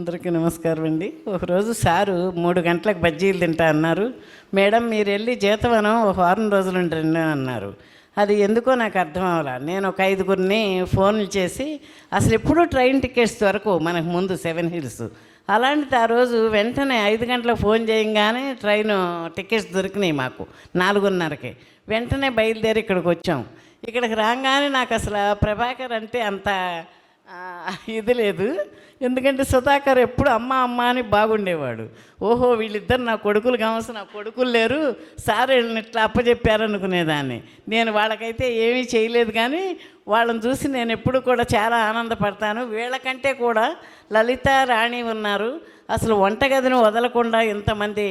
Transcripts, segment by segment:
అందరికీ నమస్కారం అండి. ఒకరోజు సారు మూడు గంటలకు బజ్జీలు తింటా అన్నారు. మేడం మీరు వెళ్ళి జీతవనం ఒక వారం రోజులు ఉండండి అన్నారు. అది ఎందుకో నాకు అర్థం అవ్వాల నేను ఒక ఐదుగురిని ఫోన్లు చేసి అసలు ఎప్పుడూ ట్రైన్ టికెట్స్ దొరకవు మనకు ముందు సెవెన్ హిల్స్. అలాంటిది ఆ రోజు వెంటనే ఐదు గంటలకు ఫోన్ చేయంగానే ట్రైన్ టికెట్స్ దొరికినాయి మాకు నాలుగున్నరకి. వెంటనే బయలుదేరి ఇక్కడికి వచ్చాం. ఇక్కడికి రాగానే నాకు అసలు ప్రభాకర్ అంటే అంత ఇది లేదు. ఎందుకంటే సుధాకర్ ఎప్పుడు అమ్మ అమ్మ అని బాగుండేవాడు. ఓహో వీళ్ళిద్దరు నా కొడుకులు కావాల్సిన నా కొడుకులు లేరు. సార్ వీళ్ళని ఇట్లా అప్పచెప్పారనుకునేదాన్ని నేను వాళ్ళకైతే ఏమీ చేయలేదు కానీ వాళ్ళని చూసి నేను ఎప్పుడు కూడా చాలా ఆనందపడతాను. వీళ్ళకంటే కూడా లలిత రాణి ఉన్నారు. అసలు వంటగదిని వదలకుండా ఇంతమంది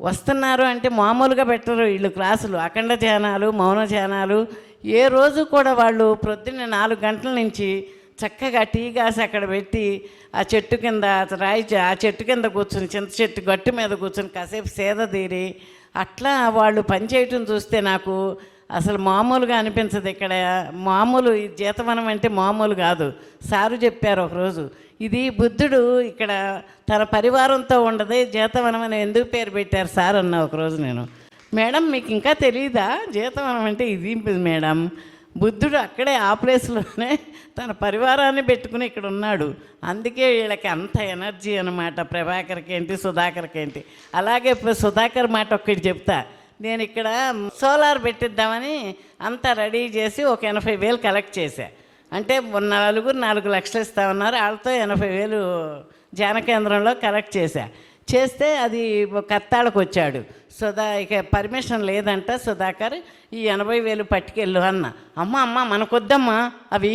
వస్తున్నారు అంటే మామూలుగా పెట్టరు వీళ్ళు క్లాసులు. అఖండ ధ్యానాలు మౌన ధ్యానాలు. ఏ రోజు కూడా వాళ్ళు ప్రొద్దున్న నాలుగు గంటల నుంచి చక్కగా టీ గాసి అక్కడ పెట్టి ఆ చెట్టు కింద రాయి ఆ చెట్టు కింద కూర్చుని చింత చెట్టు గట్టు మీద కూర్చుని కాసేపు సేద తీరి అట్లా వాళ్ళు పనిచేయటం చూస్తే నాకు అసలు మామూలుగా అనిపించదు ఇక్కడ. మామూలు ఈ జీతవనం అంటే మామూలు కాదు. సారు చెప్పారు ఒకరోజు ఇది బుద్ధుడు ఇక్కడ తన పరివారంతో ఉండదే జీతవనం అని ఎందుకు పేరు పెట్టారు సార్ అన్న ఒకరోజు నేను. మేడం మీకు ఇంకా తెలియదా జీతవనం అంటే ఇది మేడం. బుద్ధుడు అక్కడే ఆ ప్లేస్లోనే తన పరివారాన్ని పెట్టుకుని ఇక్కడ ఉన్నాడు. అందుకే వీళ్ళకి అంత ఎనర్జీ అనమాట ప్రభాకర్కి ఏంటి సుధాకర్కి ఏంటి. అలాగే సుధాకర్ మాట ఒక్కటి చెప్తా. నేను ఇక్కడ సోలార్ పెట్టిద్దామని అంతా రెడీ చేసి ఒక ఎనభై వేలు కలెక్ట్ చేశా. అంటే నలుగురు నాలుగు లక్షలు ఇస్తామన్నారు వాళ్ళతో ఎనభై వేలు జానకేంద్రంలో కేంద్రంలో కలెక్ట్ చేశా. చేస్తే అది కత్తాళకు వచ్చాడు సుధా ఇక పర్మిషన్ లేదంట. సుధాకర్ ఈ ఎనభై వేలు పట్టుకెళ్ళు అన్న. అమ్మ అమ్మ మనకొద్దమ్మా. అవి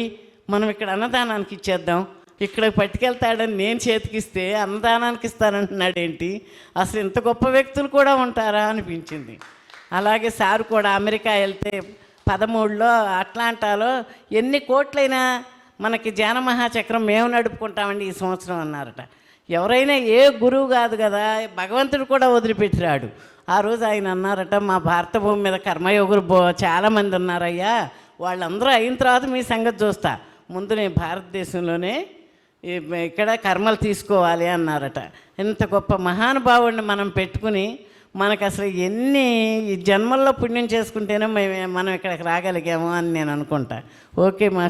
మనం ఇక్కడ అన్నదానానికి ఇచ్చేద్దాం. ఇక్కడ పట్టుకెళ్తాడని నేను చేతికిస్తే అన్నదానానికి ఇస్తానంటున్నాడేంటి? అసలు ఇంత గొప్ప వ్యక్తులు కూడా ఉంటారా అనిపించింది. అలాగే సార్ కూడా అమెరికా వెళ్తే పదమూడులో అట్లాంటాలో ఎన్ని కోట్లైనా మనకి జానమహాచక్రం మేము నడుపుకుంటామండి ఈ సంవత్సరం అన్నారట. ఎవరైనా ఏ గురువు కాదు కదా భగవంతుడు కూడా వదిలిపెట్టిరాడు. ఆ రోజు ఆయన అన్నారట మా భారత భూమి మీద కర్మయోగులు బో చాలామంది ఉన్నారయ్యా. వాళ్ళందరూ అయిన తర్వాత మీ సంగతి చూస్తా. ముందు నేను భారతదేశంలోనే ఇక్కడ కర్మలు తీసుకోవాలి అన్నారట. ఇంత గొప్ప మహానుభావుడిని మనం పెట్టుకుని మనకు అసలు ఎన్ని ఈ జన్మల్లో పుణ్యం చేసుకుంటేనే మేము మనం ఇక్కడికి రాగలిగాము అని నేను అనుకుంటా. Okay master